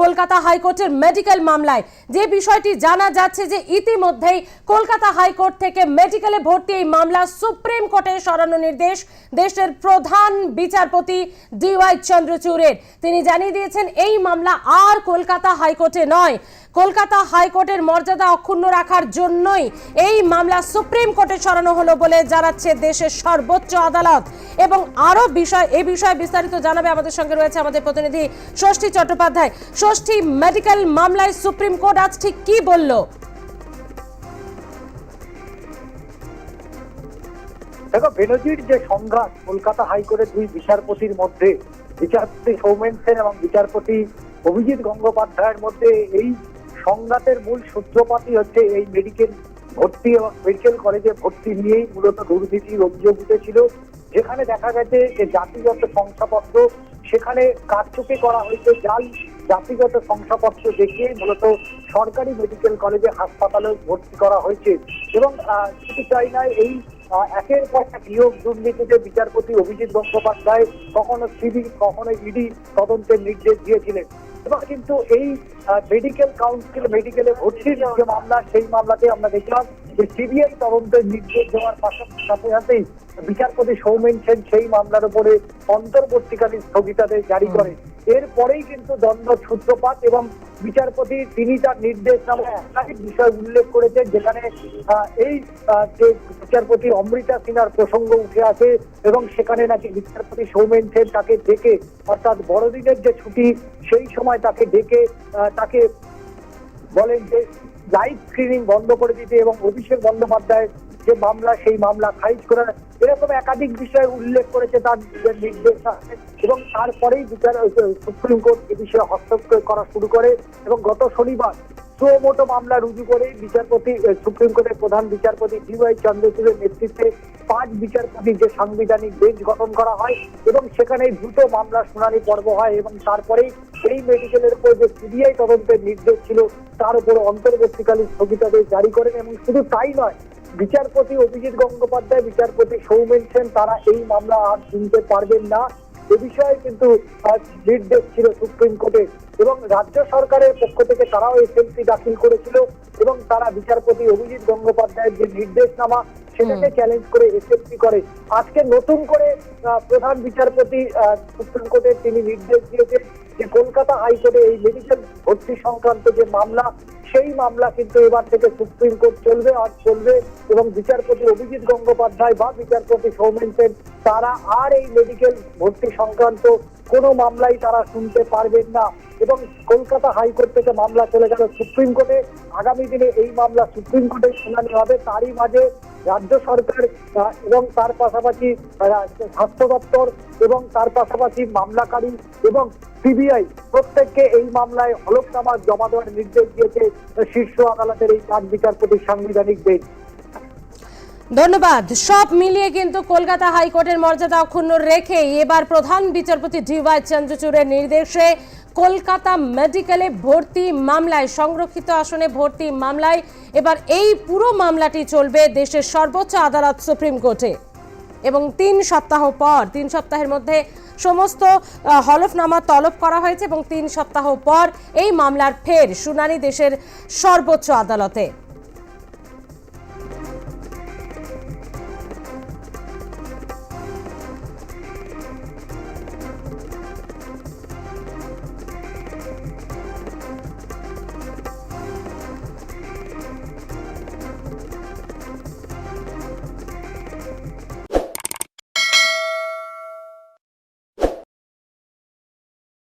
কলকাতা হাইকোর্টের মেডিকেল মামলায়। যে বিষয়টি জানা যাচ্ছে যে ইতিমধ্যেই কলকাতা হাইকোর্ট থেকে মেডিকেলে ভর্তি এই মামলা সুপ্রিম কোর্টে সরানো নির্দেশ দেশের প্রধান বিচারপতি ডিওয়াই চন্দ্রচূড়ের। তিনি জানিয়ে দিয়েছেন, এই মামলা আর কলকাতা হাইকোর্টে নয়। কলকাতা হাইকোর্টের মর্যাদা অক্ষুণ্ণ রাখার জন্যই এই মামলা সুপ্রিম কোর্টে সরানো হলো বলে জানাচ্ছে দেশের সর্বোচ্চ আদালত। এবং আরও বিষয়, এ বিষয়ে বিস্তারিত জানাবে আমাদের সঙ্গে রয়েছে আমাদের প্রতিনিধি ষষ্ঠী চট্টোপাধ্যায়। ষষ্ঠী মেডিকেল মামলায় সুপ্রিম কোর্ট আজ ঠিক কি বলল? দেখো, বেনজির যে সংঘাত কলকাতা হাইকোর্টের দুই বিচারপতির মধ্যে, বিচারপতি সৌমেন সেন এবং বিচারপতি অভিজিৎ গঙ্গোপাধ্যায়ের মধ্যে এই সংঘাতের মূল সূত্রপাতই হচ্ছে এই মেডিকেল ভর্তি এবং মেডিকেল কলেজে ভর্তি নিয়েই মূলত দুর্নীতির অভিযোগ উঠেছিল। যেখানে দেখা গেছে যে জাতিগত শংসাপত্র, সেখানে কারচুপি করা হয়েছে, জাল জাতিগত শংসাপত্র দেখিয়ে মূলত সরকারি মেডিকেল কলেজে হাসপাতালে ভর্তি করা হয়েছে। এবং নয় এই একের পর এক নিয়োগ দুর্নীতিতে বিচারপতি অভিজিৎ বন্দ্যোপাধ্যায় কখনো সিবি কখনো ইডি তদন্তের নির্দেশ দিয়েছিলেন। এবার কিন্তু এই মেডিকেল কাউন্সিল মেডিকেলে ভর্তির যে মামলা সেই মামলাতে আমরা দেখলাম যে সিবিআই তদন্তের নির্দেশ দেওয়ার পাশাপাশি সাথে সাথেই বিচারপতি সৌমেন সেন সেই মামলার উপরে অন্তর্বর্তীকালীন স্থগিতাদেশ জারি করে এরপরেই কিন্তু দ্বন্দ্ব সূত্রপাত এবং বিচারপতি তিনি তার নির্দেশ নামে একাধিক বিষয় উল্লেখ করেছেন, যেখানে এই যে বিচারপতি অমৃতা সিনহার প্রসঙ্গ উঠে আসে এবং সেখানে নাকি বিচারপতি সৌমেন সেন তাকে ডেকে, অর্থাৎ বড়দিনের যে ছুটি, সেই সময় তাকে ডেকে তাকে বলেন যে লাইভ স্ক্রিনিং বন্ধ করে দিতে এবং অভিষেক বন্দ্যোপাধ্যায়ের যে মামলা, সেই মামলা খারিজ করে এরকম একাধিক বিষয় উল্লেখ করেছে তার নির্দেশ এবং তারপরেই বিচার সুপ্রিম কোর্ট এ বিষয়ে হস্তক্ষেপ করা শুরু করে এবং গত শনিবার সুমোটো মামলা রুজু করে বিচারপতি সুপ্রিম কোর্টের প্রধান বিচারপতি ডিওয়াই চন্দ্রচূড়ের নেতৃত্বে পাঁচ বিচারপতির যে সাংবিধানিক বেঞ্চ গঠন করা হয় এবং সেখানে দ্রুত মামলা শুনানি পর্ব হয় এবং তারপরেই এই মেডিকেলের উপর যে সিবিআই তদন্তের নির্দেশ ছিল, তার উপর অন্তর্বর্তীকালীন স্থগিতাদেশ জারি করেন এবং শুধু তাই নয় বিচারপতি অভিজিৎ গঙ্গোপাধ্যায় বিচারপতি সৌমেন সেন তারা এই মামলা আর শুনতে পারবেন না। এ বিষয়ে কিন্তু আজ নির্দেশ ছিল সুপ্রিম কোর্টে এবং রাজ্য সরকারের পক্ষ থেকে তারাও এসএলসি দাখিল করেছিল এবং তারা বিচারপতি অভিজিৎ গঙ্গোপাধ্যায়ের যে নির্দেশনামা সেটাকে চ্যালেঞ্জ করে এসএলসি করে। আজকে নতুন করে প্রধান বিচারপতি সুপ্রিম কোর্টের তিনি নির্দেশ দিয়েছেন যে কলকাতা হাইকোর্টে এই মেডিকেল ভর্তি সংক্রান্ত যে মামলা সেই মামলা কিন্তু এবার থেকে সুপ্রিম কোর্ট চলবে, আর চলবে এবং বিচারপতি অভিজিৎ গঙ্গোপাধ্যায় বা বিচারপতি সৌমেন সেন, তারা আর এই মেডিকেল ভর্তি সংক্রান্ত কোনো মামলাই তারা শুনতে পারবেন না। এবং কলকাতা হাইকোর্ট থেকে মামলা চলে গেল সুপ্রিম কোর্টে। আগামী দিনে এই মামলা সুপ্রিম কোর্টে শুনানি হবে, তারই মাঝে রাজ্য সরকার এবং তার পাশাপাশি স্বাস্থ্য দপ্তর এবং তার পাশাপাশি মামলাকারী এবং সিবিআই প্রত্যেককে এই মামলায় হলফনামা জমা দেওয়ার নির্দেশ দিয়েছে শীর্ষ আদালতের এই পাঁচ বিচারপতির সাংবিধানিক বেঞ্চ। ধন্যবাদ। সব মিলিয়ে কিন্তু কলকাতা হাইকোর্টের মর্যাদা অক্ষুণ্ণ রেখে এবার প্রধান বিচারপতি ডিওয়াই চন্দ্রচূড়ের নির্দেশে কলকাতা মেডিকেলে ভর্তি মামলায়, সংরক্ষিত আসনে ভর্তি মামলায় এবার এই পুরো মামলাটি চলবে দেশের সর্বোচ্চ আদালত সুপ্রিম কোর্টে। এবং তিন সপ্তাহ পর, তিন সপ্তাহের মধ্যে সমস্ত হলফনামা তলব করা হয়েছে এবং তিন সপ্তাহ পর এই মামলার ফের শুনানি দেশের সর্বোচ্চ আদালতে।